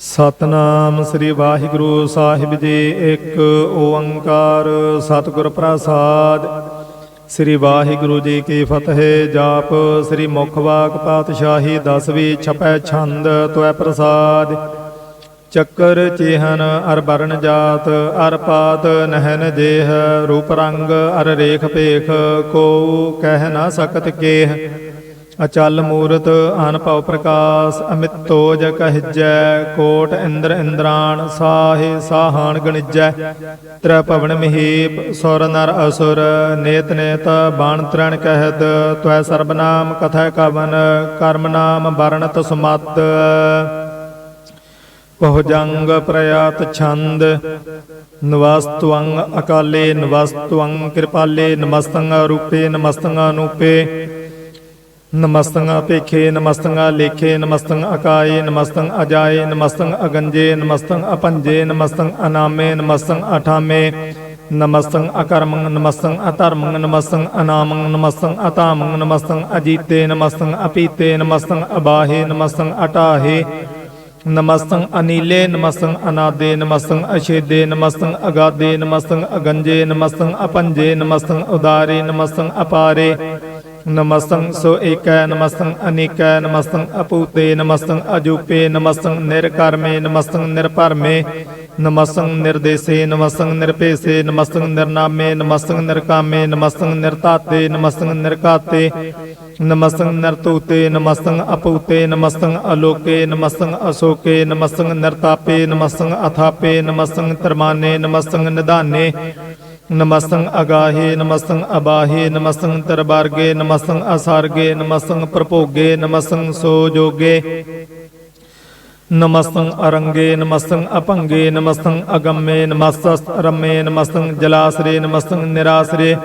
ਸਤਨਾਮ ਸ੍ਰੀ ਵਾਹਿਗੁਰੂ ਸਾਹਿਬ ਜੀ, ਇੱਕ ਓੰਕਾਰ ਸਤਿਗੁਰ ਪ੍ਰਸਾਦ। ਸ੍ਰੀ ਵਾਹਿਗੁਰੂ ਜੀ ਕੀ ਫਤਿਹ, ਜਾਪ ਸ੍ਰੀ ਮੁਖ ਵਾਕ ਪਾਤਸ਼ਾਹੀ ਦਸਵੀਂ ਛਪੈ ਛੰਦ ਤੋੈ ਪ੍ਰਸਾਦ। ਚੱਕਰ ਚਿਹਨ ਅਰ ਬਰਨ ਜਾਤ, ਅਰ ਪਾਤ ਨਹਿਨ ਜੇਹ ਰੂਪ ਰੰਗ ਅਰ ਰੇਖ ਪੇਖ ਕੋ ਕਹਿ ਨਾ ਸਕਤ ਕੇਹ। ਅਚਲ ਮੂਰਤ ਅਨਭਉ ਪ੍ਰਕਾਸ਼ ਅਮਿਤੋਜ ਕਹਿਜੈ ਕੋਟ ਇੰਦਰ ਇੰਦਰਾਣ, ਸਾਹੇ ਸਾਹਾਨ ਗਣਿਜੈ। ਤ੍ਰੈ ਭਵਨ ਮਹੀਪ, ਸੁਰ ਨਰ ਅਸੁਰ, ਨੇਤ ਨੇਤ ਬਾਣ ਤ੍ਰਣ ਕਹਿਤ, ਤਵੈ ਸਰਬ ਕਥੈ ਕਵਨ, ਕਰਮ ਨਾਮ ਵਰਣਤ ਸੁਮਤ। ਬਹੁਜੰਗ ਪ੍ਰਯਾਤ ਛੰਦ ਨਵਸਤਵੰ ਅਕਾਲੇ ਨਵਸਤਵੰ ਕਿਰਪਾਲੇ ਨਮਸਤੰ ਰੂਪੇ ਨਮਸਤੰ ਅਨੂਪੇ। ਨਮਸਤੰ ਅਪੇਖੇ ਨਮਸਤੰ ਲੇਖੇ ਨਮਸਤੰ ਅਕਾਏ ਨਮਸਤੰ ਅਜਾਏ ਨਮਸਤੰ ਅਗੰਜੇ ਨਮਸਤੰ ਅਪੰਜੇ ਨਮਸਤੰ ਅਨਾਮੇ ਨਮਸਤੰ ਅਠਾਮੇ ਨਮਸਤੰ ਅਕਰਮੰ ਨਮਸਤੰ ਅਧਰਮੰ ਨਮਸਤੰ ਅਨਾਮੰ ਨਮਸਤੰ ਅਤਾਮੰ ਨਮਸਤੰ ਅਜੀਤੇ ਨਮਸਤੰ ਅਪੀਤੇ ਨਮਸਤੰ ਅਬਾਹੇ ਨਮਸਤੰ ਅਟਾਹੇ ਨਮਸਤੰ ਅਨੀਲੇ ਨਮਸਤੰ ਅਨਾਦੇ ਨਮਸਤੰ ਅਛੇਦੇ ਨਮਸਤੰ ਅਗਾਦੇ ਨਮਸਤੰ ਅਗੰਜੇ ਨਮਸਤੰ ਅਪੰਜੇ ਨਮਸਤੰ ਉਦਾਰੇ ਨਮਸਤੰ ਅਪਾਰੇ ਨਮਸਤੰ ਸੋ ਏਕੈ, ਨਮਸਤੰ ਅਨੇਕੈ, ਨਮਸਤੰ ਅਪੂਤੇ, ਨਮਸਤੰ ਅਜੂਪੇ, ਨਮਸਤੰ ਨਿਰਕਰਮੇ, ਨਮਸਤੰ ਨਿਰਭਰਮੇ, ਨਮਸਤੰ ਨਿਰਦੇਸੇ, ਨਮਸਤੰ ਨਿਰਪੇਸੇ ਨਮਸਤੰ ਨਿਰਨਾਮੇ, ਨਮਸਤੰ ਨਿਰਕਾਮੇ, ਨਮਸਤੰ ਨਿਰਤਾਤੇ, ਨਮਸਤੰ ਨਿਰਕਾਤੇ, ਨਮਸਤੰ ਨਰਤੂਤੇ, ਨਮਸਤੰ ਅਪੂਤੇ, ਨਮਸਤੰ ਅਲੋਕੇ, ਨਮਸਤੰ ਅਸੋਕੇ, ਨਮਸਤੰ ਨਰਤਾਪੇ, ਨਮਸਤੰ ਅਥਾਪੇ, ਨਮਸਤੰ ਤਰਮਾਨੇ ਨਮਸਤੰ ਨਿਧਾਨੇ ਨਮਸਤੰ ਅਗਾਹੇ ਨਮਸਤੰ ਅਬਾਹੇ ਨਮਸਤੰ ਤਰਬਾਰਗੇ ਨਮਸਤੰ ਅਸਾਰਗੇ ਨਮਸਤੰ ਪ੍ਰਭੋਗੇ ਨਮਸਤੰ ਸੋਜੋਗੇ ਨਮਸਤੰ ਅਰੰਗੇ ਨਮਸਤੰ ਅਪੰਗੇ ਨਮਸਤੰ ਅਗੰਮੇ ਨਮਸਤਸ ਰਮੇ ਨਮਸਤੰ ਜਲਾਸਰੇ ਨਮਸਤੰ ਨਿਰਾਸਰੇ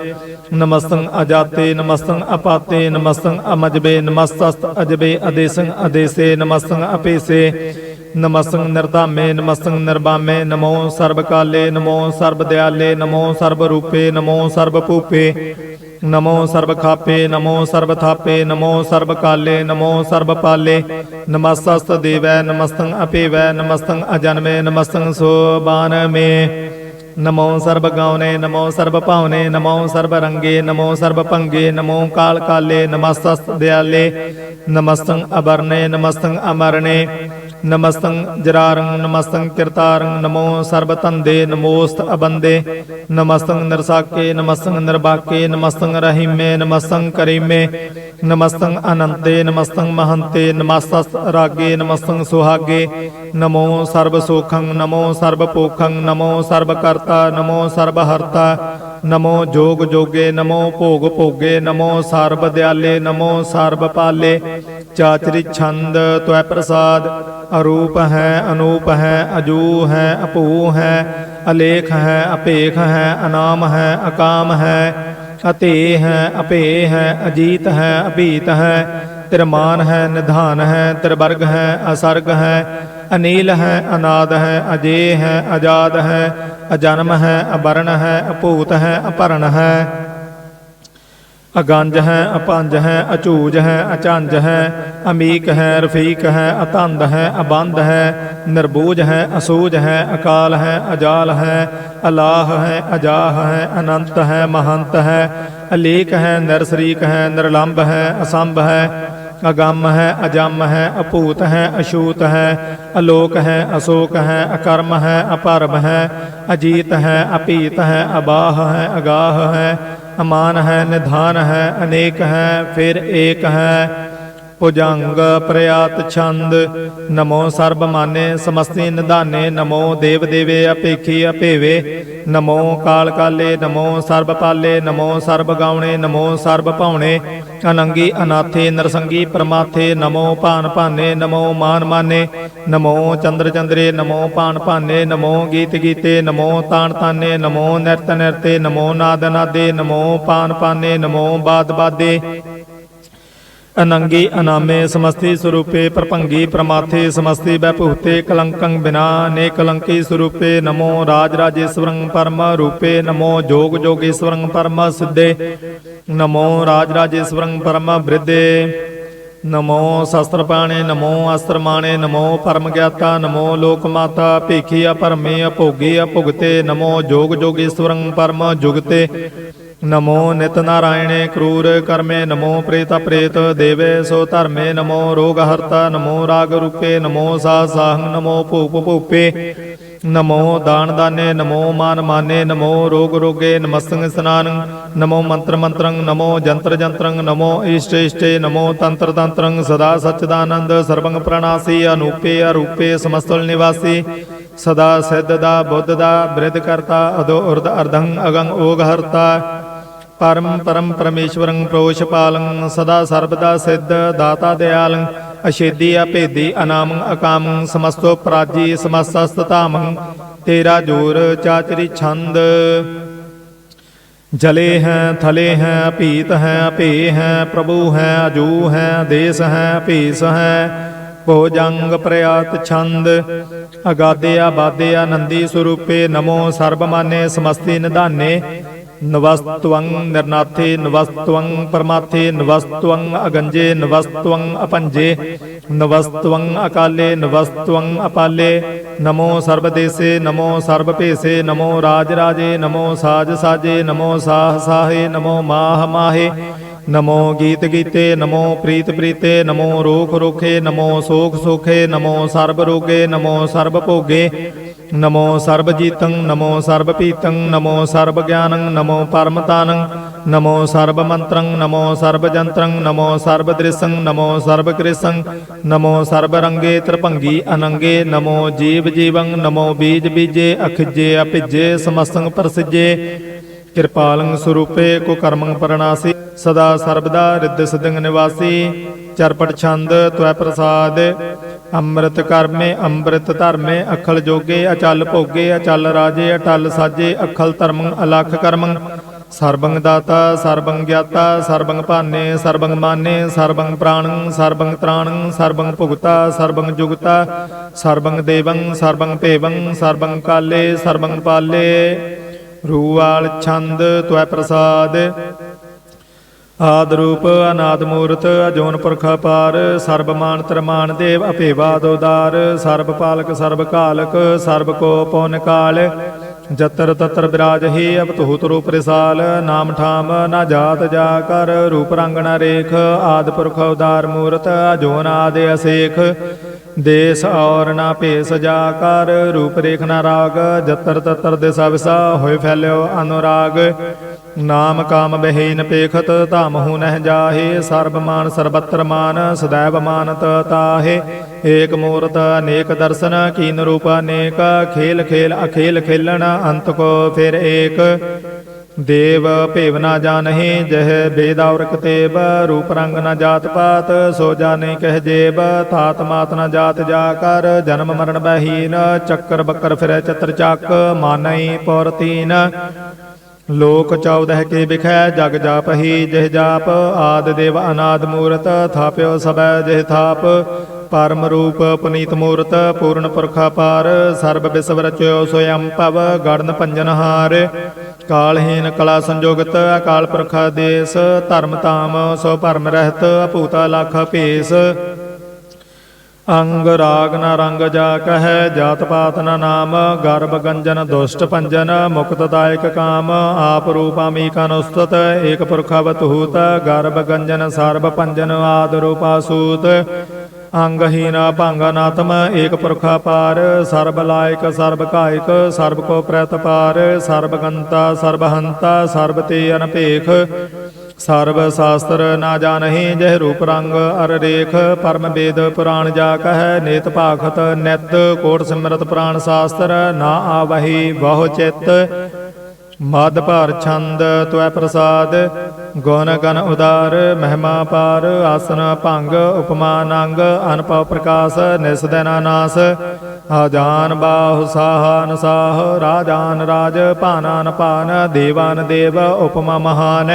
ਨਮਸਤੰ ਅਜਾਤੇ ਨਮਸਤੰ ਅਪਾਤੇ ਨਮਸਤੰ ਅਮਜਬੇ ਨਮਸਤਸ ਅਜਬੇ ਅਦੇਸੰ ਅਦੇਸੇ ਨਮਸਤੰ ਅਪੇਸੇ ਨਮਸਤੰ ਨਿਰਧਾਮੇ ਨਮਸਤੰ ਨਿਰਬਾਮੇ ਨਮੋ ਸਰਬ ਕਾਲੇ ਨਮੋ ਸਰਬ ਨਮੋ ਸਰਬ ਨਮੋ ਸਰਬ ਨਮੋ ਸਰਬ ਖਾਪੇ ਨਮੋ ਸਰਬ ਥਾਪੇ ਨਮੋ ਸਰਬ ਕਾਲੇ ਨਮੋ ਸਰਬ ਪਾਲੇ ਨਮਸਤਸਤ ਦੇਵੈ ਨਮਸਤੰ ਅਪੇਵੈ ਨਮਸਤੰ ਅਜਨਮੇ ਨਮਸਤੰ ਸੋਬਾਨਮੇ। ਨਮੋ ਸਰਬ ਗਾਉਨੇ ਨਮੋ ਸਰਬ ਭਾਵਨੇ ਨਮੋ ਸਰਬ ਰੰਗੇ ਨਮੋ ਸਰਬ ਭੰਗੇ ਨਮੋ ਕਾਲ ਕਾਲੇ ਨਮਸਤਸਤ ਦਿਆਲੇ ਨਮਸਤੰ ਅਬਰਨੇ ਨਮਸਤੰ ਅਮਰਨੇ ਨਮਸਤੰ ਜਰਾਰੰ ਨਮਸਤੰ ਕਿਰਤਾਰੰ ਨਮੋ ਸਰਬ ਧੰਦੇ ਨਮੋਸਤ ਅਬੰਦੇ ਨਮਸਤੰ ਨਿਰਸਾਕੇ ਨਮਸਤੰ ਨਿਰਬਾਕੇ ਨਮਸਤੰ ਰਹੀਮੇ ਨਮਸਤੰ ਕਰੀਮੇ ਨਮਸਤੰ ਅਨੰਤੇ ਨਮਸਤੰ ਮਹੰਤੇ ਨਮਸਤਸ ਰਾਗੇ ਨਮਸਤੰ ਸੁਹਾਗੇ ਨਮੋ ਸਰਬ ਸੋਖੰ ਨਮੋ ਸਰਬ ਪੋਖੰ ਨਮੋ ਸਰਬ ਕਰਤਾ ਨਮੋ ਸਰਬ ਹਰਤਾ ਨਮੋ ਜੋਗ ਜੋਗੇ, ਨਮੋ ਭੋਗ ਭੋਗੇ, ਨਮੋ ਸਰਬ ਦਿਆਲੇ, ਨਮੋ ਸਰਬ ਪਾਲੇ। ਚਾਚਰੀ ਛੰਦ ਤਵੈ ਪ੍ਰਸਾਦ, ਅਰੂਪ ਹੈ, ਅਨੂਪ ਹੈ ਅਜੂ ਹੈ ਅਪੂ ਹੈ, ਅਲੇਖ ਹੈ ਅਪੇਖ ਹੈ, ਅਨਾਮ ਹੈ, ਅਕਾਮ ਹੈ ਅਤੇ ਹੈ ਅਪੇ ਹੈ, ਅਜੀਤ ਹੈ, ਅਭੀਤ ਹੈ, ਤਿਰਮਾਨ ਹੈ, ਨਿਧਾਨ ਹੈ, ਤਿਰਵਰਗ ਹੈ, ਅਸਰਗ ਹੈ ਅਨੀਲ ਹੈ, ਅਨਾਦ ਹੈ ਅਜੇ ਹੈ ਆਜ਼ਾਦ ਹੈ, ਅਜਨਮ ਹੈ ਅਬਰਨ ਹੈ, ਅਭੂਤ ਹੈ ਅਪਰਨ ਹੈ। ਅਗੰਜ ਹੈ, ਅਪੰਜ ਹੈ, ਅਚੂਜ ਹੈ, ਅਚੰਜ ਹੈ, ਅਮੀਕ ਹੈ, ਰਫੀਕ ਹੈ, ਅਤੰਦ ਹੈ, ਅਬੰਧ ਹੈ ਨਿਰਬੂਜ ਹੈ, ਅਸੂਜ ਹੈ, ਅਕਾਲ ਹੈ, ਅਜਾਲ ਹੈ, ਅਲਾਹ ਹੈ, ਅਜਾਹ ਹੈ, ਅਨੰਤ ਹੈ, ਮਹੰਤ ਹੈ, ਅਲੇਕ ਹੈ, ਨਿਰਸਰੀਕ ਹੈ ਨਿਰਲੰਭ ਹੈ, ਅਸੰਭ ਹੈ। ਅਗੰਮ ਹੈ, ਅਜਮ ਹੈ, ਅਭੂਤ ਹੈ ਅਸ਼ੂਤ ਹੈ, ਅਲੋਕ ਹੈ, ਅਸੋਕ ਹੈ, ਅਕਰਮ ਹੈ, ਅਪਰਮ ਹੈ, ਅਜੀਤ ਹੈ, ਅਪੀਤ ਹੈ, ਅਬਾਹ ਹੈ, ਅਗਾਹ ਹੈ, ਅਮਾਨ ਹੈ, ਨਿਧਾਨ ਹੈ, ਅਨੇਕ ਹੈ, ਫਿਰ ਏਕ ਹੈ। ਭੁਜੰਗ ਪ੍ਰਯਾਤ ਛੰਦ। ਨਮੋ ਸਰਬ ਮਾਨੇ ਸਮਸਤੀ ਨਿਧਾਨੇ, ਨਮੋ ਦੇਵ ਦੇਵੇ ਅਪੇਖੀ ਅਪੇਵੇ ਨਮੋ ਕਾਲ ਕਾਲੇ, ਨਮੋ ਸਰਬ ਪਾਲੇ, ਨਮੋ ਸਰਬ ਗਾਉਣੇ, ਨਮੋ ਸਰਬ ਭਾਉਣੇ। ਅਨੰਗੀ ਅਨਾਥੇ, ਨਰਸੰਗੀ ਪਰਮਾਥੇ, ਨਮੋ ਭਾਨ ਭਾਨੇ, ਨਮੋ ਮਾਨ ਮਾਨੇ। ਨਮੋ ਚੰਦਰ ਚੰਦਰੇ, ਨਮੋ ਭਾਨ ਭਾਨੇ, ਨਮੋ ਗੀਤ ਗੀਤੇ, ਨਮੋ ਤਾਣ ਤਾਨੇ, ਨਮੋ ਨਿਰਤ ਨਿਰਤੇ, ਨਮੋ ਨਾਦ ਨਾਦੇ, ਨਮੋ ਪਾਨ ਪਾਨੇ, ਨਮੋ ਬਾਦ ਬਾਦੇ। ਅਨੰਗੀ ਅਨਾਮੇ ਸਮਸਤੀ ਸਰੂਪੇ ਪ੍ਰਭੰਗੀ ਪ੍ਰਮਾਥੇ ਸਮਸਤੀ ਬੈਭੂਤੇ ਕਲੰਕੰ ਬਿਨਾ ਨੇ ਕਲੰਕੀ ਸਰੂਪੇ ਨਮੋ ਰਾਜ ਰਾਜੇਸ਼ਵਰੰ ਪਰਮ ਰੂਪੇ ਨਮੋ ਜੋਗ ਜੋਗੇਸ਼ਵਰੰ ਪਰਮ ਸਿੱਧੇ ਨਮੋ ਰਾਜ ਰਾਜੇਸ਼ਵਰੰ ਪਰਮ ਬ੍ਰਿਧੇ ਨਮੋ ਸ਼ਸਤਰ ਪਾਣੇ ਨਮੋ ਅਸਤਰ ਮਾਣੇ ਨਮੋ ਪਰਮ ਗਿਆਤਾ ਨਮੋ ਲੋਕ ਮਾਤਾ ਭੇਖੀ ਅਪਰਮੇ ਅਭੋਗੇ ਅਭੁਗਤੇ ਨਮੋ ਜੋਗ ਜੋਗੇਸ਼ਵਰੰ ਪਰਮ ਜੁਗਤੇ ਨਮੋ ਨਿਤ ਨਾਰਾਇਣੇ ਕਰੂਰ ਕਰਮੇ, ਨਮੋ ਪ੍ਰੇਤ ਪ੍ਰੇਤ ਦੇਵੇ ਸੋ ਧਰਮੇ, ਨਮੋ ਰੋਗ ਹਰਤਾ, ਨਮੋ ਰਾਗ ਰੂਪੇ, ਨਮੋ ਸਾ ਸਾਹੰ ਨਮੋ ਭੂਪ ਭੂਪੇ, ਨਮੋ ਦਾਨ ਦਾਨੇ, ਨਮੋ ਮਾਨ ਮਾਨੇ, ਨਮੋ ਰੋਗ ਰੋਗੇ ਨਮਸਤੰ ਸਨਾਨੰ, ਨਮੋ ਮੰਤਰ ਮੰਤਰੰ ਨਮੋ ਜੰਤਰ ਜੰਤਰੰ ਨਮੋ ਇਸ਼ਟ ਇਸ਼ਟੇ, ਨਮੋ ਤੰਤਰ ਤੰਤਰੰ ਸਦਾ ਸਚਦਾਨੰਦ ਸਰਵੰਗ ਪ੍ਰਣਾਸੀ, ਅਨੂਪੇ ਅਰੂਪੇ ਸਮਸਤਲ ਨਿਵਾਸੀ, ਸਦਾ ਸਿੱਧ ਦਾ, ਬੁੱਧ ਦਾ, ਬ੍ਰਿਧ ਕਰਤਾ, ਅਦੋ ਉਰਦ ਅਰਧੰ, ਅਗੰ ਓਗ ਹਰਤਾ ਪਰਮ ਪਰਮ ਪਰਮੇਸ਼ਵਰੰ ਪ੍ਰੋਸ਼ਪਾਲੰ ਸਦਾ ਸਰਬਦਾ ਸਿੱਧ ਦਾਤਾ ਦਿਆਲੰ ਅਸ਼ੇਦੀ ਅਭੇਦੀ ਅਨਾਮ ਅਕਾਮ ਸਮਸਤੋ ਪ੍ਰਾਜੀ ਸਮਸਤਸਤਾਮੰ ਤੇਰਾ ਜੋਰ ਚਾਚਰੀ ਛੰਦ ਜਲੇ ਹੈ ਥਲੇ ਹੈ ਭੀਤ ਹੈ ਭੇ ਹੈ ਪ੍ਰਭੂ ਹੈ ਅਜੂ ਹੈ ਦੇਸ ਹੈ ਭੀਸ ਹੈ ਭੋਜੰਗ ਪ੍ਰਯਾਤ ਛੰਦ ਅਗਾਦੇ ਆਬਾਦੇ ਆਨੰਦੀ ਸਰੂਪੇ ਨਮੋ ਸਰਬਮਾਨੇ ਸਮਸਤੀ ਨਿਧਾਨੇ ਨਵਸਤਵੰ ਨਿਰਨਾਥੇ, ਨਵਸਤਵੰ ਪਰਮਾਥੇ, ਨਵਸਤਵੰ ਅਗੰਜੇ, ਨਵਸਤਵੰ ਅਪੰਜੇ, ਨਵਸਤਵੰ ਅਕਾਲੇ, ਨਵਸਤਵੰ ਅਪਾਲੇ। ਨਮੋ ਸਰਬਦੇਸੇ, ਨਮੋ ਸਰਬਭੇਸੇ, ਨਮੋ ਰਾਜ ਰਾਜੇ ਨਮੋ ਸਾਜ ਸਾਜੇ ਨਮੋ ਸਾਹ ਸਾਹੇ ਨਮੋ ਮਾਹ ਮਾਹੇ ਨਮੋ ਗੀਤ ਗੀਤੇ ਨਮੋ ਪ੍ਰੀਤ ਪ੍ਰੀਤੇ ਨਮੋ ਰੋਖ ਰੋਖੇ ਨਮੋ ਸੋਖ ਸੋਖੇ ਨਮੋ ਸਰਬ ਰੋਗੇ ਨਮੋ ਸਰਬ ਭੋਗੇ ਨਮੋ ਸਰਬ ਜੀਤੰ ਨਮੋ ਸਰਬ ਪੀਤੰ ਨਮੋ ਸਰਬ ਗਿਆਨੰ ਨਮੋ ਪਰਮ ਤਾਨੰ ਨਮੋ ਸਰਬ ਮੰਤਰੰ ਨਮੋ ਸਰਬ ਜੰਤਰੰ ਨਮੋ ਸਰਬ ਦ੍ਰਿਸ਼ੰ ਨਮੋ ਸਰਬ ਕ੍ਰਿਸ਼ੰ ਨਮੋ ਸਰਬ ਰੰਗੇ ਤ੍ਰਿਭੰਗੀ ਅਨੰਗੇ ਨਮੋ ਜੀਵ ਜੀਵੰ ਨਮੋ ਬੀਜ ਬੀਜੇ ਅਖਿਜੇ ਅਭਿਜੇ ਸਮਸਤੰ ਪ੍ਰਸਿਜੇ ਕਿਰਪਾਲੰ ਸਰੂਪੇ ਕੋ ਕਰਮੰ ਪਰਣਾਸੀ, ਸਦਾ ਸਰਬਦਾ ਰਿੱਧ ਸਿਦੰਗ ਨਿਵਾਸੀ। ਚਰਪਟ ਛੰਦ ਤਵੈ ਪ੍ਰਸਾਦ, ਅੰਮ੍ਰਿਤ ਕਰਮੇ, ਅੰਮ੍ਰਿਤ ਧਰਮੇ, ਅਖਲ ਜੋਗੇ, ਅਚਲ ਭੋਗੇ, ਅਚਲ ਰਾਜੇ, ਅਟਲ ਸਾਜੇ, ਅਖਲ ਧਰਮੰ, ਅਲਖ ਕਰਮੰ। ਸਰਬੰਗ ਦਾਤਾ, ਸਰਬੰਗ ਗਿਆਤਾ, ਸਰਬੰਗ ਭਾਨੇ, ਸਰਬੰਗ ਮਾਨੇ, ਸਰਬੰਗ ਪ੍ਰਾਣੰ, ਸਰਬੰਗ ਤ੍ਰਾਣੰ, ਸਰਬੰਗ ਭੁਗਤਾ, ਸਰਬੰਗ ਜੁਗਤਾ, ਸਰਬੰਗ ਦੇਵੰ, ਸਰਬੰਗ ਭੇਵੰ, ਸਰਬੰਗ ਕਾਲੇ, ਸਰਬੰਗ ਪਾਲੇ। ਰੂਵਾਲ ਛੰਦ ਤਵੈ ਪ੍ਰਸਾਦ। ਆਦ ਰੂਪ ਅਨਾਦ ਮੂਰਤ ਅਜੋਨ ਪੁਰਖ ਪਾਰ ਸਰਬ ਮਾਨ ਤਰਮਾਨ ਦੇਵ ਅਪੇਵਾ ਦੋਦਾਰ, ਸਰਬ ਪਾਲਕ ਸਰਬ ਕਾਲਕ, ਸਰਬ ਕੋ ਪਉਨ ਕਾਲ। ਜਤਰ ਤਤਰ ਬਿਰਾਜਹੀ ਅਬ ਤੁਹੁ ਰੂਪ ਰਿਸਾਲ ਨਾਮ ਠਾਮ ਨਾ ਜਾਤ ਜਾ ਕਰ, ਰੂਪ ਰੰਗ ਨਾ ਰੇਖ, ਆਦ ਪੁਰਖ ਉਦਾਰ ਮੂਰਤ ਅਜੋਨ ਆਦੇ ਅਸੇਖ। ਦੇਸ ਔਰ ਨਾ ਭੇਸ ਜਾ ਕਰ, ਰੂਪ ਰੇਖ ਨਾ ਰਾਗ, ਜਤਰ ਤਤਰ ਦਿਸਾ ਵਿਸਾ ਹੋਏ ਫੈਲਿਓ ਅਨੁਰਾਗ। ਨਾਮ ਕਾਮ ਬਹੀਨ ਪੇਖਤ ਧਾਮਹੁ ਨਹਿ ਜਾਹੇ, ਸਰਬ ਮਾਨ ਸਰਬਤਰ ਮਾਨ, ਸਦੈਵ ਮਾਨਤ ਤਾਹੇ। ਏਕ ਮੂਰਤ, ਅਨੇਕ ਦਰਸ਼ਨ, ਕੀਨ ਰੂਪ ਅਨੇਕ, ਖੇਲ ਖੇਲ ਅਖੇਲ ਖੇਲਣ, ਅੰਤ ਕੋ ਫਿਰ ਏਕ। ਦੇਵ ਭੇਵ ਨਾ ਜਾਣਹਿ, ਜਹ ਬੇਦ ਔਰ ਕਤੇਬ ਰੂਪ ਰੰਗ ਨ ਜਾਤ ਪਾਤ, ਸੋ ਜਾਣੇ ਕਹਿ ਜੇਬ ਥਾਤ ਮਾਤ ਨ ਜਾਤ ਜਾ ਕਰ, ਜਨਮ ਮਰਨ ਬਹੀਨ, ਚੱਕਰ ਬੱਕਰ ਫਿਰੈ ਚਤਰ ਚੱਕ, ਮਾਨਈ ਪੌਰ ਲੋਕ 14 ਕੇ ਵਿਖੈ, ਜਗ ਜਾਪਹੀ ਜਿਹ ਜਾਪ, ਆਦ ਦੇਵ ਅਨਾਦ ਮੂਰਤ, ਥਾਪਿਓ ਸਭੈ ਜਿਹ ਥਾਪ। ਪਰਮ ਰੂਪ ਪੁਨੀਤ ਮੂਰਤ, ਪੂਰਨ ਪੁਰਖਾ ਪਾਰ ਸਰਬ ਵਿਸਵ ਰਚਿਓ ਸੋਯੰ ਭਵ, ਗੜਨ ਭੰਜਨ ਹਾਰ। ਕਾਲਹੀਨ ਕਲਾ ਸੰਜੋਗਤ, ਅਕਾਲ ਪੁਰਖਾ ਦੇਸ ਧਰਮ ਤਾਮ ਸੋ ਭਰਮ ਰਹਿਤ, ਅਭੂਤਾ ਲਖ ਭੇਸ। ਅੰਗ ਰਾਗ ਨ ਰੰਗ ਜਾ ਕਹੈ, ਜਾਤ ਪਾਤ ਨ ਨਾਮ, ਗਰਭ ਗੰਜਨ ਦੁਸ਼ਟ ਪੰਜਨ ਮੁਕਤ ਦਾਇਕ ਕਾਮ, ਆਪ ਰੂਪਾਮੀ ਕਨੁਸਤਤ ਏਕ ਪੁਰਖਵਤ ਹੂਤ, ਗਰਭ ਗੰਜਨ ਸਰਬ ਪੰਜਨ ਆਦ ਰੂਪਾ ਸੂਤ। ਅੰਗਹੀਨਾ ਭੰਗਨਾਤਮ ਏਕ ਪੁਰਖਾ ਪਾਰ, ਸਰਬ ਲਾਇਕ, ਸਰਬ ਕਾਇਕ, ਸਰਬ ਕੋ ਪ੍ਰਤ ਸਰਬ ਗੰਤਾ, ਸਰਬ ਹੰਤਾ, ਸਰਬ ਤੇ ਅਨਪੇਖ ਸਰਬ ਸ਼ਾਸਤਰ ਨਾ ਜਾਣਹੀ ਜਹ ਰੂਪ ਰੰਗ, ਅਰ ਰੇਖ ਪਰਮ ਵੇਦ ਪੁਰਾਣ ਜਾ ਕਹੈ, ਨੇਤ ਭਾਖਤ ਨਿਤ ਕੋਟ ਸਿਮਰਤ ਪ੍ਰਾਣ ਸ਼ਾਸਤਰ ਨਾ ਆਵਹੀ, ਬਹੁ ਚਿਤ ਮਦ ਭਾਰ ਛੰਦ ਤੁਐ ਪ੍ਰਸਾਦ, ਗੁਣ ਗਨ ਉਦਾਰ ਮਹਿਮਾ ਪਾਰ, ਆਸਨ ਭੰਗ ਉਪਮਾ ਨੰਗ ਅਨਪਉ ਪ੍ਰਕਾਸ਼ ਨਿਸਦਨਾ ਨਾਸ ਆਜਾਨ ਬਾਹੁ ਸਾਹ, ਰਾਜਾਨ ਰਾਜ ਭਾਨਾਨ ਭਾਨ, ਦੇਵਾਨ ਦੇਵ ਉਪਮਾ ਮਹਾਨ।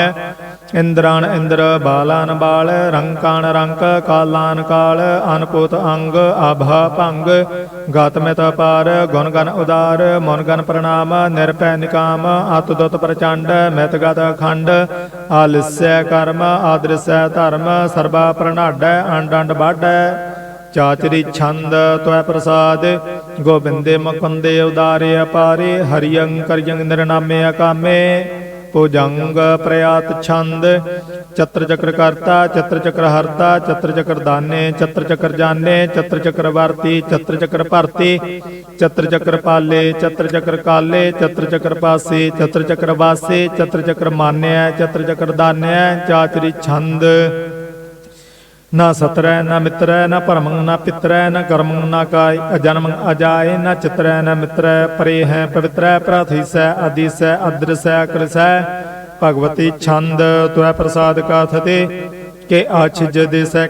ਇੰਦਰਾਨ ਇੰਦਰ, ਬਾਲਾਨ ਬਾਲ ਰੰਕਾਨ ਰੰਕ ਕਾਲਾਨ ਕਾਲ ਅਨਪੋਤ ਅੰਗ ਆਭਾ ਭੰਗ, ਗਾਤਮਿਤ ਪਾਰ ਗੁਣ ਗਨ ਉਦਾਰ ਮਨ ਗਨ ਪ੍ਰਣਾਮ ਨਿਰਭੈ ਨਿਕਾਮ ਅਤੁਦਤ ਪ੍ਰਚੰਡ ਮਿਤ ਗਤ ਖੰਡ ਆਲਿਸੈ ਕਰਮ ਆਦ੍ਰਿਸੈ ਧਰਮ, ਸਰਬਾ ਪ੍ਰਣਾਡੈ ਅੰਡ ਅੰਡ ਬਾਢੈ ਚਾਚਰੀ ਛੰਦ, ਤਵੈ ਪ੍ਰਸਾਦ, ਗੋਬਿੰਦੇ ਮੁਕੰਦੇ ਉਦਾਰੇ ਅਪਾਰੇ ਹਰਿਯੰ ਕਰਯੰ ਨਿਰਨਾਮੇ ਅਕਾਮੇ। ਭੁਜੰਗ ਪ੍ਰਯਾਤ ਛੰਦ ਚਤਰ ਚਕਰ ਕਰਤਾ ਚਤਰ ਚਕਰ ਹਰਤਾ ਚਤਰ ਚਕਰ ਦਾਨੇ ਚਤਰ ਚਕਰ ਜਾਣੇ ਚਤਰ ਚਕਰ ਵਰਤੀ ਚਤਰ ਚਕਰ ਭਰਤੀ ਚਤਰ ਚਕਰ ਪਾਲੇ ਚਤਰ ਚਕਰ ਕਾਲੇ ਚਤਰ ਚਕਰ ਪਾਸੇ ਚਤਰ ਚਕਰ ਵਾਸੇ ਚਤਰ ਚਕਰ ਮਾਨਿਆ ਚਤਰ ਚਕਰ ਦਾਨਿਆ ਚਾਚਰੀ ਛੰਦ ਨਾ ਸਤਰੈ, ਨਾ ਮਿੱਤਰੈ, ਨਾ ਭਰਮੰ, ਨਾ ਪਿਤਰੈ, ਨਾ ਕਰਮੰ, ਨਾ ਕਾਇ, ਅਜਨਮੰ ਅਜਾਏ, ਨਾ ਚਿਤਰੈ, ਨਾ ਮਿੱਤਰੈ ਪਰੇ ਹੈ ਪਵਿੱਤਰੈ, ਪ੍ਰਾਥੀਸੈ ਆਦੀਸੈ ਅਦ੍ਰਸੈ, ਅਕਰਸੈ, ਭਗਵਤੀ ਛੰਦ ਤੁਐ ਪ੍ਰਸਾਦ ਕਾਥਤੇ, ਕੇ ਆ ਛਿਜ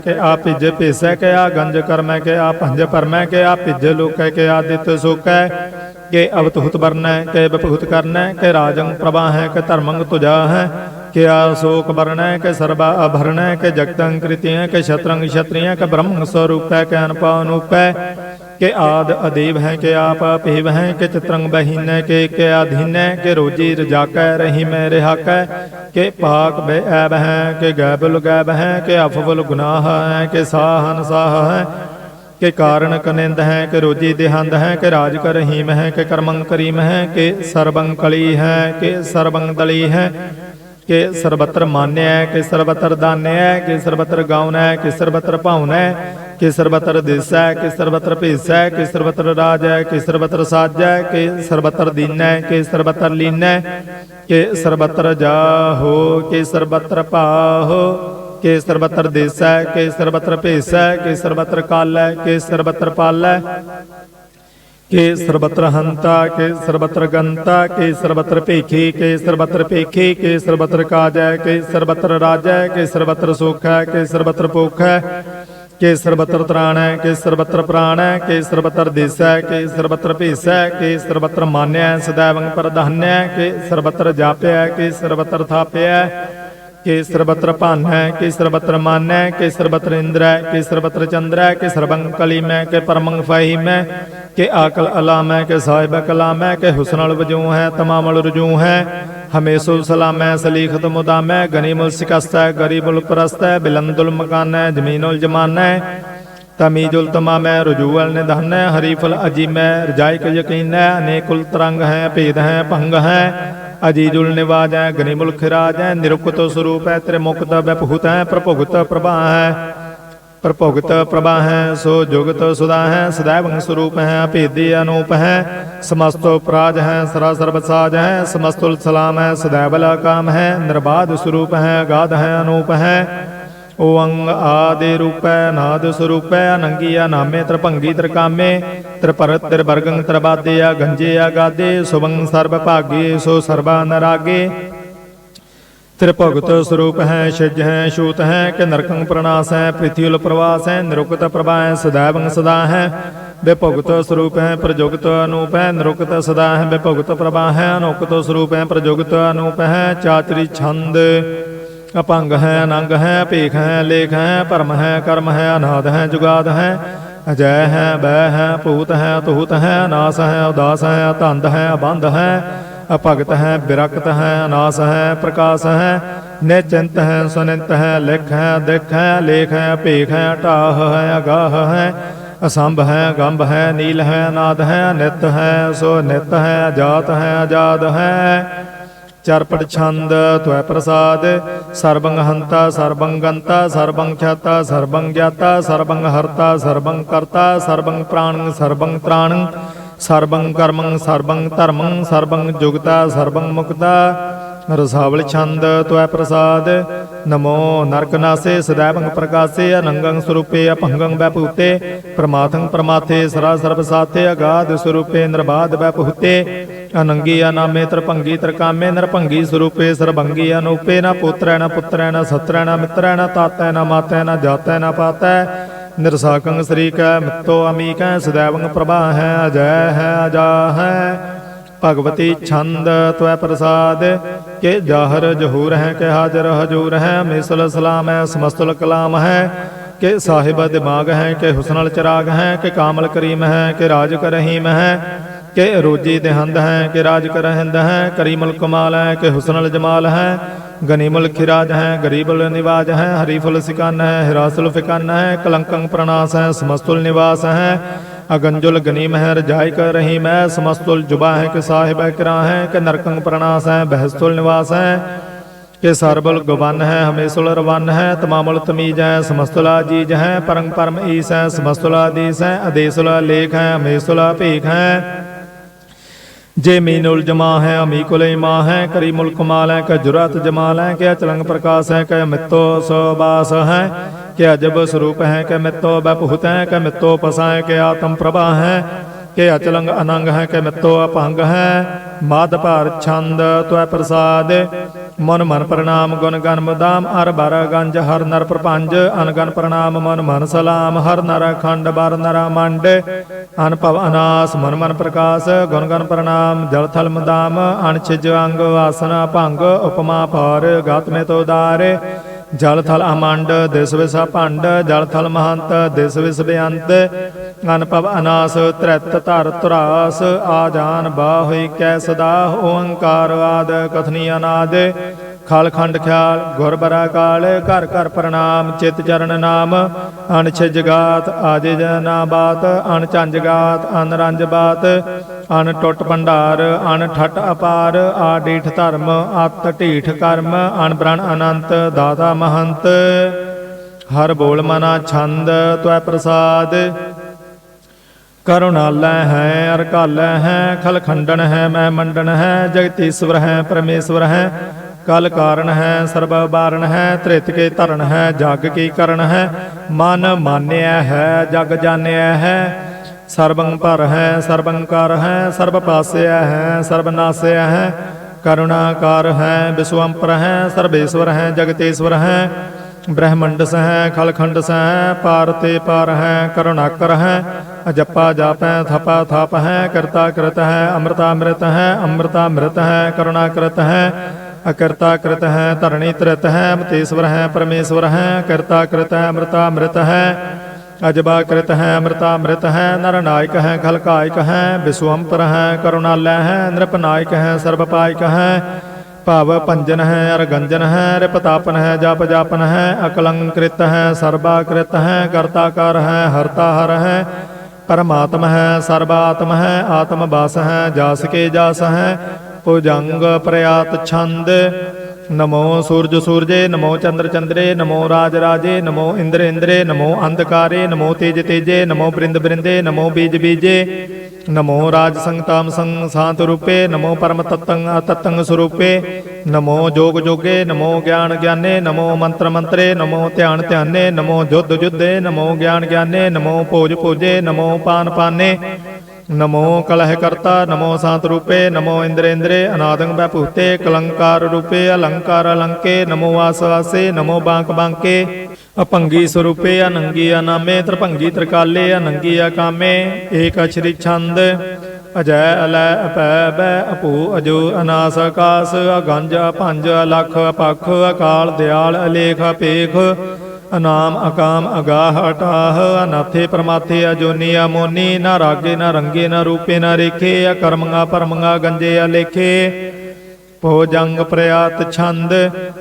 ਕੇ ਆ ਭਿਜ ਭੇਸੈ, ਕੇ ਆ ਗੰਜ ਕਰਮੈ, ਕੇ ਆ ਭੰਜ ਪਰਮੈ, ਕੇ ਆ ਭਿਜ ਲੋਕੈ, ਕੇ ਆਦਿਤ ਦਿਤ ਸੋਕੈ, ਕੇ ਅਵਤ ਹੁਤ ਵਰਨੈ, ਕੇ ਬਪਹੁਤ ਕਰਨੈ, ਕੇ ਰਾਜੰ ਪ੍ਰਵਾਹੈ, ਕੇ ਧਰਮੰ ਤੁਜਾ ਹੈ ਕਿ ਆਸੋਕ ਵਰਣੈ ਕੇ ਸਰਬਾ ਅਭਰਣੈ ਕੇ ਜਗਤੰ ਕ੍ਰਿਤਿਯ ਕੇ ਸ਼ਤਰੰਗ ਸ਼ਤਰਿਯ ਕੇ ਬ੍ਰਹਮ ਸਰੂਪੈ ਕੇ ਅਨਪਾ ਅਨੂਪੈ ਕਿ ਆਦ ਅਦੇਵ ਹੈ ਕਿ ਆਪ ਭੇਵ ਹੈ ਕਿ ਚਿਤਰੰਗ ਬਹੀਨੈ ਕੇ ਕਿ ਅਧੀਨੈ ਕਿ ਰੋਜੀ ਰਜਾਕੈ ਰਹੀ ਮੈਂ ਰਿਹਾਕੈ ਕਿ ਪਾਕ ਬੇ ਹੈ ਕਿ ਗੈਬੁਲ ਗੈਬ ਹੈ ਕਿ ਅਫਵਲ ਗੁਨਾਹ ਹੈ ਕਿ ਸਾਹਨ ਸਾਹ ਹੈ ਕਿ ਕਾਰਣ ਕਨਿੰਦ ਹੈ ਕਿ ਰੋਜੀ ਦੇਹੰਦ ਹੈ ਕਿ ਰਾਜ ਕਰ ਰਹੀਮ ਹੈ ਕਿ ਕਰਮੰ ਕਰੀਮ ਹੈ ਕਿ ਸਰਬੰ ਕਲੀ ਹੈ ਕਿ ਸਰਬੰ ਦਲੀ ਹੈ ਕਿ ਸਰਬਤਰ ਮਾਨਿਆ ਕਿ ਸਰਬਤਰ ਦਾਨਿਆ ਕਿ ਸਰਬਤਰ ਗਾਉਨੈ ਕਿ ਸਰਬਤਰ ਭਾਉਨੈ ਕਿ ਸਰਬਤਰ ਦਿਸੈ ਕਿ ਸਰਬਤਰ ਭੇਸੈ ਕਿ ਸਰਬਤਰ ਰਾਜੈ ਕਿ ਸਰਬਤਰ ਸਾਜੈ ਕਿ ਸਰਬਤਰ ਦੀਨੈ ਕਿ ਸਰਬਤਰ ਲੀਨੈ ਕਿ ਸਰਬਤਰ ਜਾਹੋ ਕਿ ਸਰਬਤਰ ਭਾਹੋ ਕਿ ਸਰਬਤਰ ਦੇਸੈ ਕਿ ਸਰਬਤਰ ਹੈ ਕਿ ਸਰਬਤਰ ਕਾਲੈ ਕਿ ਸਰਬਤਰ ਪਾਲ ਹੈ ਕੇ ਸਰਬਤਰ ਹੰਤਾ ਕੇ ਸਰਬਤਰ ਗੰਤਾ ਕੇ ਸਰਬਤਰ ਭੇਖੇ ਕੇ ਸਰਬਤਰ ਭੇਖੇ ਕੇ ਸਰਬਤਰ ਕਾਜੈ ਕੇ ਸਰਬਤਰ ਰਾਜੈ ਕੇ ਸਰਬਤਰ ਸੁਖੈ ਕੇ ਸਰਬਤਰ ਭੁਖੈ ਕੇ ਸਰਬਤਰ ਤਰਾਣੈ ਕੇ ਸਰਬਤਰ ਪ੍ਰਾਣੈ ਕੇ ਸਰਬਤਰ ਦੇਸੈ ਕੇ ਸਰਬਤਰ ਭੇਸੈ ਕੇ ਸਰਬਤਰ ਮਾਨਿਆ ਸदैवੰ ਪ੍ਰਧਾਨੈ ਕੇ ਸਰਬਤਰ ਜਾਪਿਆ ਕੇ ਸਰਬਤਰ ਥਾਪਿਆ ਕੇ ਸਰਬਤਰ ਭਾਨੈ ਕੇ ਸਰਬਤਰ ਮਾਨੈ ਕੇ ਸਰਬਤਰ ਇੰਦਰੈ ਕੇ ਸਰਬਤਰ ਚੰਦਰੈ ਕੇ ਸਰਬੰ ਕਲੀਮੈ ਕੇ ਪਰਮੰ ਫਾਹੀਮੈ ਕੇ ਆਕਲ ਅਲਾਮੈ ਕੇ ਸਾਹਿਬ ਕਲਾਮੈ ਕੇ ਹੁਸਨਲ ਵਜੂ ਹੈ ਤਮਾਮਲ ਰਜੂ ਹੈ ਹਮੇਸੁਲ ਸਲਾਮੈ ਸਲੀਖਤ ਮੁਦਾਮੈ ਗਨੀਮੁਲ ਸਿਕਸਤੈ ਗਰੀਬੁਲ ਪ੍ਰਸਤੈ ਬਿਲੰਦੁਲ ਮਕਾਨੈ ਜ਼ਮੀਨੁਲ ਜਮਾਨੈ ਤਮੀਜੁਲ ਤਮਾਮੈ ਰਜੂਅਲ ਨਿਧਾਨੈ ਹਰੀਫਲ ਅਜੀਮੈ ਰਜਾਇਕ ਯਕੀਨੈ ਅਨੇਕੁਲ ਤਰੰਗ ਹੈ ਭੇਦ ਹੈ ਭੰਗ ਹੈ ਅਜੀਜੁਲ ਨਿਵਾਜੈ ਗਨਿਮੁਲ ਖਿਰਾਜੈ ਨਿਰੁਕਤ ਸਰੂਪ ਹੈ ਤੇਰੇ ਮੁਕਤ ਬਪਹੁਤ ਹੈ ਪ੍ਰਭੁਗਤ ਪ੍ਰਭਾ ਹੈ। ਪ੍ਰਭੁਗਤ ਪ੍ਰਭਾ ਹੈ, ਸੋ ਜੁਗਤ ਸੁਦਾ ਹੈ, ਸਦੈਵੰ ਸਰੂਪ ਹੈ ਭੇਦੇ ਅਨੂਪ ਹੈ, ਸਮਸਤ ਉਪਰਾਜ ਹੈ, ਸਰਾ ਸਰਬ ਸਾਜ ਹੈ ਸਮਸਤੁਲ ਸਲਾਮ ਹੈ, ਸਦੈਵ ਲਾ ਕਾਮ ਹੈ ਨਿਰਬਾਦ ਸਰੂਪ ਹੈ ਗਾਧ ਹੈ, ਅਨੂਪ ਹੈ। ਓੰਗ ਆਦੇ ਰੂਪੈ ਨਾਦ ਸਰੂਪੈ, ਅਨੰਗੀਆ ਨਾਮੇ ਤ੍ਰਭੰਗੀ ਤ੍ਰਕਾਮੇ, ਤ੍ਰਪਰਤ ਤ੍ਰਬਰਗੰ ਤ੍ਰਬਾਦਿਆ ਗੰਜੇ ਆਗਾਦੇ ਸੁਭੰ ਸਰਬ ਭਾਗੇ ਸੋ ਸਰਬਾ ਨਰਾਗੇ। ਤ੍ਰਿਭਗਤ ਸਰੂਪ ਹੈ, ਛਿਜ ਹੈ, ਛੂਤ ਹੈ ਕਿ ਨਰਕੰ ਪ੍ਰਣਾਸ ਹੈ ਪ੍ਰਿਥਿਉਲ ਪ੍ਰਵਾਸ ਹੈ ਨਿਰੁਕਤ ਪ੍ਰਭਾ ਹੈ ਸदैवੰ ਸਦਾ ਹੈ। ਵਿਭੁਗਤ ਸਰੂਪ ਹੈ, ਪ੍ਰਜੁਗਤ ਅਨੂਪ ਹੈ, ਨਿਰੁਕਤ ਸਦਾ ਹੈ। ਵਿਭੁਗਤ ਪ੍ਰਭਾ ਹੈ, ਅਨੁਕਤ ਸਰੂਪ ਹੈ, ਪ੍ਰਜੁਗਤ ਅਨੂਪ ਹੈ ਚਾਤਰੀ ਛੰਦ ਅਪੰਗ ਹੈ ਅਨੰਗ ਹੈ, ਭੇਖ ਹੈ, ਲੇਖ ਹੈ, ਭਰਮ ਹੈ, ਕਰਮ ਹੈ, ਅਨਾਦ ਹੈ, ਜੁਗਾਦ ਹੈ। ਅਜੈ ਹੈ ਬੈ ਹੈ, ਭੂਤ ਹੈ ਤੂਤ ਹੈ, ਨਾਸ ਹੈ, ਉਦਾਸ ਹੈ, ਧੰਦ ਹੈ, ਅਬੰਧ ਹੈ। ਅਭਗਤ ਹੈ, ਬਿਰਕਤ ਹੈ, ਅਨਾਸ ਹੈ, ਪ੍ਰਕਾਸ਼ ਹੈ। ਨਿਚਿੰਤ ਹੈ, ਸੁਨਿੰਤ ਹੈ, ਲਿਖ ਹੈ, ਦਿਖ ਹੈ, ਲੇਖ ਹੈ, ਭੇਖ ਹੈ, ਢਾਹ ਹੈ, ਅਗਾਹ ਹੈ। ਅਸੰਭ ਹੈ, ਗੰਭ ਹੈ, ਨੀਲ ਹੈ ਨਾਦ ਹੈ ਨਿਤ ਹੈ ਸੋ ਨਿਤ ਹੈ ਜਾਤ ਹੈ ਆਜਾਦ ਹੈ। ਚਰਪਟ ਛੰਦ ਤਵੈ ਪ੍ਰਸਾਦ ਸਰਬੰ ਹੰਤਾ ਸਰਬੰ ਗੰਤਾ ਸਰਬੰ ਖਿਆਤਾ ਸਰਬੰ ਗਿਆਤਾ ਸਰਬੰ ਹਰਤਾ ਸਰਬੰ ਕਰਤਾ ਸਰਬੰ ਪ੍ਰਾਣੰ ਸਰਬੰ ਤ੍ਰਾਣੰ ਸਰਬੰ ਕਰਮੰ ਸਰਬੰ ਧਰਮੰ ਸਰਬੰ ਜੁਗਤਾ ਸਰਬੰ ਮੁਕਤਾ ਰਸਾਵਲ ਛੰਦ ਤਵੈ ਪ੍ਰਸਾਦ ਨਮੋ ਨਰਕਨਾਸੇ ਸदैवੰ ਪ੍ਰਕਾਸੇ ਅਨੰਗੰ ਸਰੂਪੇ ਅਭੰਗੰ ਵੈਭੂਤੇ ਪ੍ਰਮਾਥੰ ਪ੍ਰਮਾਥੇ ਸਰਾ ਸਰਬ ਸਾਥੇ ਅਗਾਧ ਸਰੂਪੇ ਨਿਰਬਾਧ ਵੈਭੂਤੇ ਅਨੰਗੀ ਅਨਾਮੇ ਤਰਭੰਗੀ ਤਰਕਾਮੇ ਨਰਪੰਗੀ ਸਰੂਪੇ ਸਰਭੰਗੀ ਅਨੂਪੇ ਨਾ ਪੁੱਤਰੈ ਨਾ ਪੁੱਤਰੈ ਨਾ ਸਤਰੈ ਨਾ ਮਿੱਤਰੈ ਨਾ ਤਾਤੈ ਨਾ ਮਾਤੈ ਨਾ ਜਾਤੈ ਨਾ ਪਾਤੈ। ਨਿਰਸਾਕੰ ਸ੍ਰੀਕੈ ਮਿੱਤੋ ਅਮੀਕੈ ਸਦੈਵੰ ਪ੍ਰਭਾ ਹੈ ਅਜੈ ਹੈ ਅਜਾ ਹੈ ਭਗਵਤੀ ਛੰਦ ਤਵੈ ਪ੍ਰਸਾਦ, ਕੇ ਜਾਹਰ ਜਹੂਰ ਹੈ ਕੇ ਹਾਜ਼ਰ ਹਜੂਰ ਹੈ ਮਿਸਲ ਸਲਾਮ ਹੈ ਸਮਸਤਲ ਕਲਾਮ ਹੈ ਕਿ ਸਾਹਿਬ ਦਿਮਾਗ ਹੈ ਕਿ ਹੁਸਨਲ ਚਰਾਗ ਹੈ ਕਿ ਕਾਮਲ ਕਰੀਮ ਹੈ ਕਿ ਰਾਜ ਕਰਹੀਮ ਹੈ ਕਿ ਰੋਜੀ ਦੇਹੰਦ ਹੈ ਕਿ ਰਾਜ ਕਰਹਿੰਦ ਹੈ ਕਰੀਮੁਲ ਕਮਾਲ ਹੈ ਕਿ ਹੁਸਨਲ ਜਮਾਲ ਹੈ ਗਨੀਮੁਲ ਖਿਰਾਜ ਹੈ ਗਰੀਬੁਲ ਨਿਵਾਜ ਹੈ ਹਰੀਫੁਲ ਸਿਕਨ ਹੈ ਹਿਰਾਸੁਲ ਫਿਕਨ ਹੈ ਕਲੰਕੰ ਪ੍ਰਣਾਸ ਹੈ ਸਮਸਤੁਲ ਨਿਵਾਸ ਹੈ ਅਗੰਜੁਲ ਗਨੀਮ ਹੈ ਰਜਾਇ ਕਰ ਰਹੀਮ ਹੈ ਸਮਸਤੁਲ ਜੁਬਾ ਹੈ ਕਿ ਸਾਹਿਬ ਹੈ ਕਿਰਾ ਹੈ ਕਿ ਨਰਕੰ ਪ੍ਰਣਾਸ ਹੈ ਬਹਿਸਤੁਲ ਨਿਵਾਸ ਹੈ ਕਿ ਸਰਬਲ ਗਵਨ ਹੈ ਹਮੇਸ਼ੁਲ ਰਵਨ ਹੈ ਤਮਾਮੁਲ ਤਮੀਜ ਹੈ ਸਮਸਤੁਲਾ ਜੀਜ ਹੈ ਪਰੰ ਪਰਮ ਈਸ ਹੈ ਸਮਸਤੁਲਾ ਦੀਸ ਹੈ ਅਦੇਸੁਲਾ ਲੇਖ ਹੈ ਹਮੇਸ਼ੁਲਾ ਭੇਖ ਹੈ ਜੇ ਮੀਨੁਲ ਜਮਾ ਹੈ ਅਮੀ ਕੁਲੇ ਮਾ ਹੈ, ਕਰੀ ਮੁਲਕ ਮਾਲ ਹੈ ਕਿ ਜੁਰਤ ਜਮਾਲ ਹੈ ਕਿ ਅਚਲੰਗ ਪ੍ਰਕਾਸ਼ ਹੈ ਕਿਆ ਮਿੱਤੋ ਸੋਬਾਸ ਹੈ ਕਿਆ ਅਜਬ ਸਰੂਪ ਹੈ ਕਿ ਮਿੱਤੋ ਬਪਹੁਤ ਹੈ ਕਿ ਮਿੱਤੋ ਪਸਾ ਹੈ ਕਿ ਆਤਮ ਪ੍ਰਭਾ ਹੈ ਕਿ ਅਚਲੰਗ ਅਨੰਗ ਹੈ ਕਿ ਮਿੱਤੋ ਅਪੰਗ ਹੈ। ਮਾਦ ਭਾਰ ਛੰਦ ਤਵੈ ਪ੍ਰਸਾਦ, ਮਨ ਮਨ ਪ੍ਰਣਾਮ ਗੁਣ ਗਨ ਮਦਾਮ ਅਰ ਬਰ ਗੰਜ, ਹਰ ਨਰ ਪ੍ਰਪੰਜ ਅਨਗਨ ਪ੍ਰਣਾਮ, ਮਨ ਮਨ ਸਲਾਮ, ਹਰ ਨਰ ਖੰਡ, ਬਰ ਨਰ ਮੰਡ ਅਨਭਵ ਅਨਾਸ, ਮਨ ਮਨ ਪ੍ਰਕਾਸ਼, ਗੁਣ ਗਨ ਪ੍ਰਣਾਮ, ਜਲ ਥਲ ਮਦਾਮ ਅਣਛਿਜ ਅੰਗ, ਆਸਨ ਭੰਗ, ਉਪਮਾ ਭਾਰ, ਗਾਤ ਮੇ ਤੋ ਦਾਰੇ ਜਲ ਥਲ ਅਮੰਡ, ਦਿਸ ਵਿਸ ਭੰਡ, ਜਲ ਥਲ ਮਹੰਤ, ਦਿਸ ਵਿਸ ਬੇਅੰਤ। ਅਨਭਵ ਅਨਾਸ, ਤ੍ਰੈਤ ਧਰ ਧਰਾਸ, ਆ ਜਾਨ ਬਾ ਹੋਈ ਕੈ ਸਦਾ, ਓੰਕਾਰ ਆਦ, ਕਥਨੀ ਅਨਾਦ। ਖਲ ਖੰਡ ਖਿਆਲ, ਗੁਰ ਬਰਾ ਕਾਲ, ਘਰ ਘਰ ਪ੍ਰਣਾਮ, ਚਿਤ ਚਰਨ ਨਾਮ। ਅਣ ਛਿਜਗਾਤ ਆਜੇ ਜਨਾ ਬਾਤ ਅਣ ਚੰਜਗਾਤ ਅਨ ਬਾਤ। ਅਣ ਟੁੱਟ ਭੰਡਾਰ ਅਣ ਠਟ ਅਪਾਰ ਆ ਡੀਠ ਧਰਮ, ਅਤ ਢੀਠ ਕਰਮ ਅਣ ਬ੍ਰਣ ਅਨੰਤ, ਦਾਤਾ ਮਹੰਤ। ਹਰ ਬੋਲ ਮਨਾ ਛੰਦ, ਤਵੈ ਪ੍ਰਸਾਦ। ਕਰੁਣਾਲੈ ਹੈ ਅਰਕਾਲ ਹੈ ਖਲਖੰਡਨ ਹੈ, ਮੈਂ ਮੰਡਨ ਹੈ, ਜਗਤੀਸ਼ਵਰ ਹੈ, ਪਰਮੇਸ਼ਵਰ ਹੈ। ਕਲ ਕਾਰਨ ਹੈ, ਸਰਬ ਬਾਰਨ ਹੈ, ਤ੍ਰਿਤ ਕੇ ਧਰਨ ਹੈ, ਜਗ ਕੀ ਕਰਨ ਹੈ। ਮਨ ਮਾਨਿਆ ਹੈ, ਜਗ ਜਾਣਿਆ ਹੈ। ਸਰਬੰ ਭਰ ਹੈ, ਸਰਬੰ ਕਰ ਹੈ, ਸਰਬ ਪਾਸਿਆ ਹੈ, ਸਰਬ ਨਾਸਿਆ ਹੈ। ਕਰੁਣਾਕਾਰ ਹੈ ਵਿਸ਼ਵੰਪਰ ਹੈ, ਸਰਬੇਸ਼ਵਰ ਹੈ, ਜਗਤੇਸ਼ਵਰ ਹੈ। ਬ੍ਰਹਮੰਡਸ ਹੈ, ਖਲਖੰਡਸ ਹੈ, ਪਾਰ ਤੇ ਪਾਰ ਹੈ, ਕਰੁਣਾਕਰ ਹੈ। ਅਜੱਪਾ ਜਾਪੈ, ਥਪਾ ਥਾਪ ਹੈ ਕਰਤਾ ਕਰਤ ਹੈ ਅੰਮ੍ਰਿਤਾ ਅੰਮ੍ਰਿਤ ਹੈ ਅੰਮ੍ਰਿਤਾ ਅੰਮ੍ਰਿਤ ਹੈ ਕਰੁਣਾ ਕਰਤ ਹੈ। ਅਕਰਤਾ ਕਰਤ ਹੈ ਧਰਣੀ ਤ੍ਰਿਤ ਹੈ ਮਤੇਸ਼ਵਰ ਹੈ, ਪਰਮੇਸ਼ਵਰ ਹੈ ਕਰਤਾ ਕਰਤ ਹੈ ਅੰਮ੍ਰਿਤਾ ਅੰਮ੍ਰਿਤ ਹੈ। ਅਜਬਾ ਕਰਤ ਹੈ, ਅੰਮ੍ਰਿਤਾ ਅੰਮ੍ਰਿਤ ਹੈ, ਨਰ ਨਾਇਕ ਹੈ ਖਲਕਾਇਕ ਹੈ ਵਿਸ਼ਵੰਪਰ ਹੈ ਕਰੁਣਾਲੈ ਹੈ, ਨਿਰਪ ਨਾਇਕ ਹੈ, ਸਰਬ ਪਾਇਕ ਹੈ। ਭਾਵ ਪੰਜਨ ਹੈ, ਅਰਗੰਜਨ ਹੈ, ਰਿਪਤਾਪਨ ਹੈ, ਜਪ ਜਾਪਨ ਹੈ, ਅਕਲੰਕ੍ਰਿਤ ਹੈ ਸਰਬਾ ਹੈ ਕਰਤਾ ਕਰ ਹੈ ਹਰਤਾ ਹਰ ਹੈ। ਪਰਮਾਤਮ ਹੈ, ਸਰਬਾਤਮ ਹੈ ਆਤਮ ਬਾਸ ਹੈ, ਜਾਸ ਕੇ ਜਾਸ ਹੈ। ਭੁਜੰਗ ਪ੍ਰਯਾਤ ਛੰਦ ਨਮੋ ਸੂਰਜ ਸੂਰਜੇ ਨਮੋ ਚੰਦਰ ਚੰਦਰੇ ਨਮੋ ਰਾਜ ਰਾਜੇ ਨਮੋ ਇੰਦਰ ਇੰਦਰੇ ਨਮੋ ਅੰਧਕਾਰੇ ਨਮੋ ਤੇਜ ਤੇਜੇ ਨਮੋ ਬ੍ਰਿੰਦ ਬ੍ਰਿੰਦੇ ਨਮੋ ਬੀਜ ਬੀਜੇ ਨਮੋ ਰਾਜ ਸੰਗਤਾਮ ਸੰਗ ਸਾਤ ਰੂਪੇ ਨਮੋ ਪਰਮ ਤਤੰਗ ਅਤਤੰਗ ਸਰੂਪੇ ਨਮੋ ਜੋਗ ਜੋਗੇ ਨਮੋ ਗਿਆਨ ਗਿਆਨੇ ਨਮੋ ਮੰਤਰ ਮੰਤਰੇ ਨਮੋ ਧਿਆਨ ਧਿਆਨੇ ਨਮੋ ਜੁਧ ਜੁਧੇ ਨਮੋ ਗਿਆਨ ਗਿਆਨੇ ਨਮੋ ਭੋਜ ਭੋਜੇ ਨਮੋ ਪਾਨ ਪਾਨੇ ਨਮੋ ਕਲਹ ਕਰਤਾ ਨਮੋ ਸਾਤ ਰੂਪੇ ਨਮੋ ਇੰਦਰ ਇੰਦਰੇ ਅਨਾਦੰਗ ਬੈ ਭੂਤੇ ਕਲੰਕਾਰ ਰੂਪੇ ਅਲੰਕਾਰ ਅਲੰਕੇ ਨਮੋ ਆਸ ਵਾਸੇ ਨਮੋ ਬਾਂਕ ਬਾਂਕੇ ਅਪੰਗੀ ਸਰੂਪੇ ਅਨੰਗੀ ਅਨਾਮੇ ਤ੍ਰਿਭੰਗੀ ਤ੍ਰਿਕਾਲੇ ਅਨੰਗੀ ਅਕਾਮੇ ਏਕ ਅਛਰੀ ਛੰਦ ਅਜੈ ਅਲੈ ਅਪੈ ਬੈ ਅਪੂ ਅਜੋ ਅਨਾਸ ਆਕਾਸ ਅਗੰਜ ਭੰਜ ਅਲਖ ਅਪਖ ਅਕਾਲ ਦਿਆਲ ਅਲੇਖ ਅਪੇਖ ਅਨਾਮ ਅਕਾਮ ਅਗਾਹ ਅਟਾਹ, ਅਨਾਥੇ ਪਰਮਾਥੇ ਅਜੋਨੀ ਅਮੋਨੀ, ਨਾ ਰਾਗੇ ਨਾ ਰੰਗੇ ਨਾ ਰੂਪੇ ਨਾ ਰੇਖੇ ਅਕਰਮੰਗਾ ਪਰਮੰਗਾ ਗੰਜੇ ਅਲੇਖੇ। ਭੋਜੰਗ ਪ੍ਰਯਾਤ ਛੰਦ,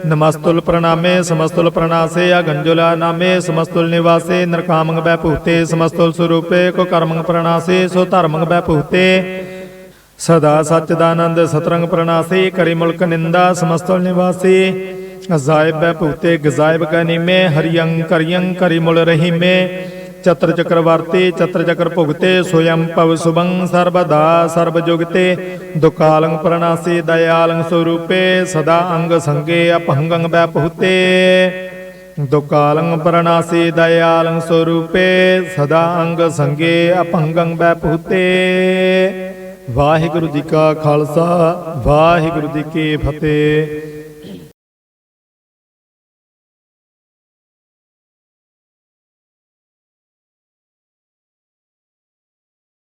ਨਮਸਤੁਲ ਪ੍ਰਣਾਮੇ, ਸਮਸਤੁਲ ਪ੍ਰਣਾਸੇ, ਅਗੰਜੁਲਾ ਨਾਮੇ, ਸਮਸਤੁਲ ਨਿਵਾਸੇ, ਨਰਕਾਮੰਗ ਬੈ ਭੂਤੇ ਸਮਸਤੁਲ ਸਰੂਪੇ, ਕੋ ਕਰਮੰਗ ਪ੍ਰਣਾਸੇ, ਸੋ ਧਰਮੰਗ ਬੈ ਭੂਤੇ ਸਦਾ ਸਚਦਾਨੰਦ ਸਤਰੰਗ ਪ੍ਰਣਾਸੇ, ਕਰੀ ਮੁਲਕ ਨਿੰਦਾ, ਸਮਸਤੁਲ ਨਿਵਾਸੀ। ਅਜ਼ਾਇਬ ਬੈ ਭੂਤੇ, ਗਜ਼ਾਇਬ ਗਨੀਮੇ ਹਰਿਯੰ ਕਰਿਯੰ ਕਰੀ ਮੁਲ ਰਹੀਮੇ। ਚਤਰ ਚਕਰਵਰਤੀ ਚਤਰ ਚਕਰ ਭੁਗਤੇ, ਸੋਯੰ ਭਵ ਸੁਭੰ ਸਰਬਦਾ ਸਰਬ ਜੁਗਤੇ। ਦੁਕਾਲੰ ਪ੍ਰਣਾਸੀ ਦਇਆਲੰ ਸਰੂਪੇ, ਸਦਾ ਅੰਗ ਸੰਗੇ ਅਪਹੰਗੰ ਬੈ ਭੂਤੇ ਦੁਕਾਲੰ ਪ੍ਰਣਾਸੀ ਦਇਆਲੰ ਸਰੂਪੇ, ਸਦਾ ਅੰਗ ਸੰਗੇ ਅਪਹੰਗੰ ਬੈ ਭੂਤੇ ਵਾਹਿਗੁਰੂ ਜੀ ਕਾ ਖਾਲਸਾ, ਵਾਹਿਗੁਰੂ ਜੀ ਕੀ ਫਤਿਹ।